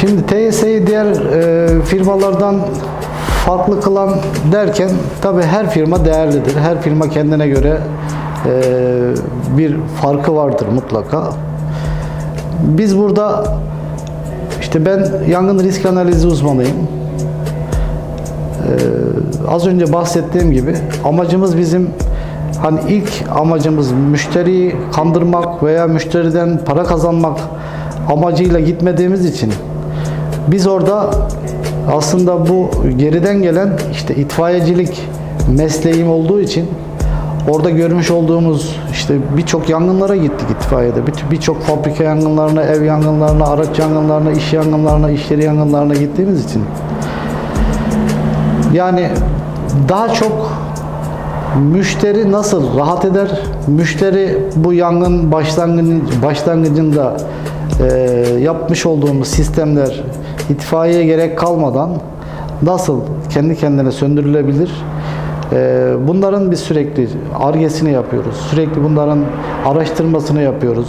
Şimdi TSE'yi diğer e, firmalardan farklı kılan derken tabii her firma değerlidir. Her firma kendine göre e, bir farkı vardır mutlaka. Biz burada işte ben yangın risk analizi uzmanıyım. Ee, az önce bahsettiğim gibi amacımız bizim hani ilk amacımız müşteriyi kandırmak veya müşteriden para kazanmak amacıyla gitmediğimiz için biz orada aslında bu geriden gelen işte itfaiyecilik mesleğim olduğu için orada görmüş olduğumuz işte birçok yangınlara gittik itfaiyede. Bir- Birçok fabrika yangınlarına, ev yangınlarına, araç yangınlarına, iş yangınlarına, iş yeri yangınlarına gittiğimiz için yani daha çok müşteri nasıl rahat eder? Müşteri bu yangın başlangıcı, başlangıcında e, yapmış olduğumuz sistemler itfaiye gerek kalmadan nasıl kendi kendine söndürülebilir? E, bunların biz sürekli argesini yapıyoruz. Sürekli bunların araştırmasını yapıyoruz.